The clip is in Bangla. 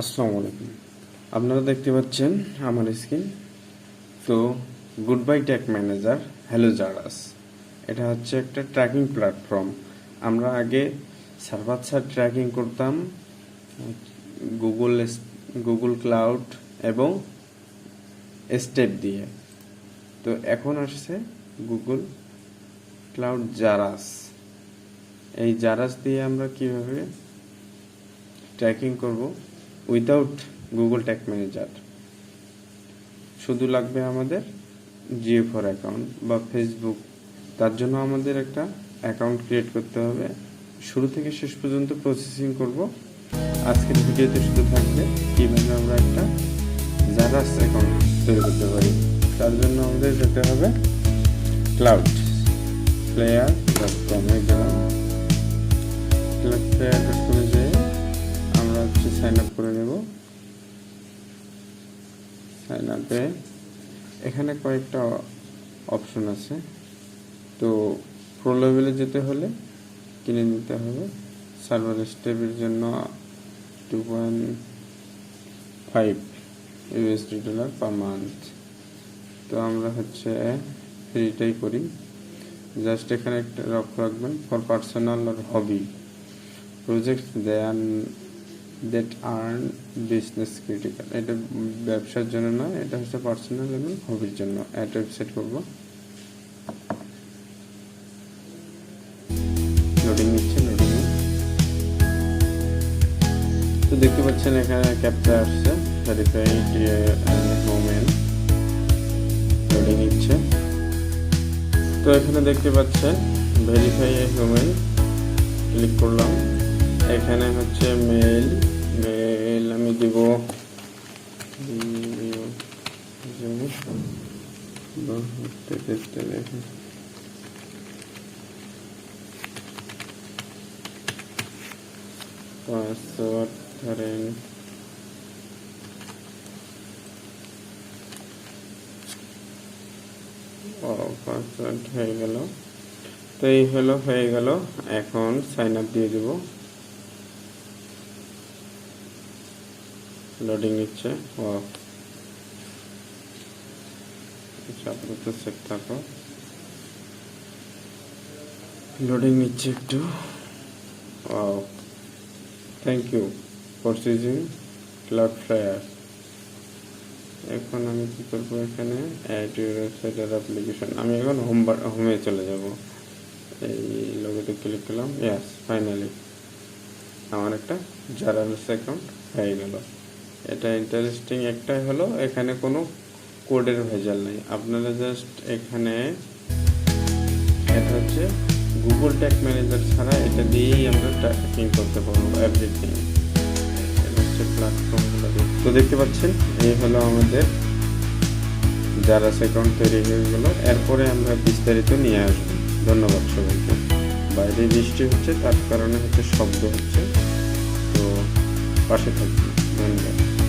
আসসালামু আলাইকুম। আপনারা দেখতে পাচ্ছেন আমার স্ক্রিন। তো good bye tag manager hello জারাস এটা হচ্ছে একটা ট্র্যাকিং প্ল্যাটফর্ম। আমরা আগে সার্ভার সার ট্র্যাকিং করতাম গুগল গুগল ক্লাউড এবং স্টেপ দিয়ে। তো এখন আসছে গুগল ক্লাউড জারাস এই জারাস দিয়ে আমরা কীভাবে ট্র্যাকিং করব? উইদাউট গুগল ট্যাগ ম্যানেজার শুধু লাগবে আমাদের জিও ফর অ্যাকাউন্ট বা ফেসবুক তার জন্য আমাদের একটা অ্যাকাউন্ট ক্রিয়েট করতে হবে। শুরু থেকে শেষ পর্যন্ত প্রসেসিং করব। আজকের ভিডিওতে শুধু থাকবে কীভাবে আমরা একটা জারাস অ্যাকাউন্ট তৈরি করতে পারি। তার জন্য আমাদের যেতে হবে ক্লাউড প্লেয়ার ডট কমে গেলাম। ক্লাউড প্লেয়ার ডট কমে সাইন আপ করে নেব। সাইন আপে এখানে কয়েকটা অপশন আছে। তো প্রো লেভেলে যেতে হলে কিনে নিতে হবে। সার্ভার স্টেপের জন্য two point five USD dollar per month তো আমরা হচ্ছে ফ্রিটাই করি। জাস্ট এখানে একটা লক্ষ্য রাখবেন for personal R hobby project than that aren't business critical এটা ব্যবসার জন্য নয় এটা হচ্ছে পার্সোনাল এবং হবির জন্য। একটা ওয়েবসাইট করব। লোডিং নিচ্ছে তো দেখতে পাচ্ছেন এখানে ক্যাপচা আসছে ভেরিফাই মোমেন্ট লোডিং নিচ্ছে। তো এখানে দেখতে পাচ্ছেন ভেরিফাই হিউম্যান ক্লিক করলাম। এখানে হচ্ছে মেল মেল আমি দিব। পাসওয়ার্ড ও হয়ে গেল। তো এই হলো, হয়ে গেল। এখন সাইন আপ দিয়ে দেব। লোডিং নিচ্ছে। ও। আপাতত সেট থাকো লোডিং নিচ্ছে একটু। ও thank you for seizing cloud player এখন আমি কি করব এখানে? অ্যাড ওয়েবসাইটের অ্যাপ্লিকেশন আমি এখন হোম হোমে চলে যাব। এই লোগোতে ক্লিক করলাম। ইয়াস ফাইনালি আমার একটা জারালস অ্যাকাউন্ট হয়ে গেল। এটা ইন্টারেস্টিং একটাই হলো, এখানে কোনো কোডের ভেজাল নেই। আপনারা জাস্ট এখানে এটা হচ্ছে গুগল ট্যাগ ম্যানেজার ছাড়া এটা দিয়েই আমরা ট্র্যাকিং করতে পারব এভরিথিং হচ্ছে প্ল্যাটফর্মগুলো তো দেখতে পাচ্ছেন, এই হলো আমাদের জারাস অ্যাকাউন্ট তৈরি হয়ে গেল। এরপরে আমরা বিস্তারিত নিয়ে আসব। ধন্যবাদ সবাইকে। বাইরে বৃষ্টি হচ্ছে, তার কারণে হচ্ছে শব্দ হচ্ছে। তো পাশে থাকবে ধন্যবাদ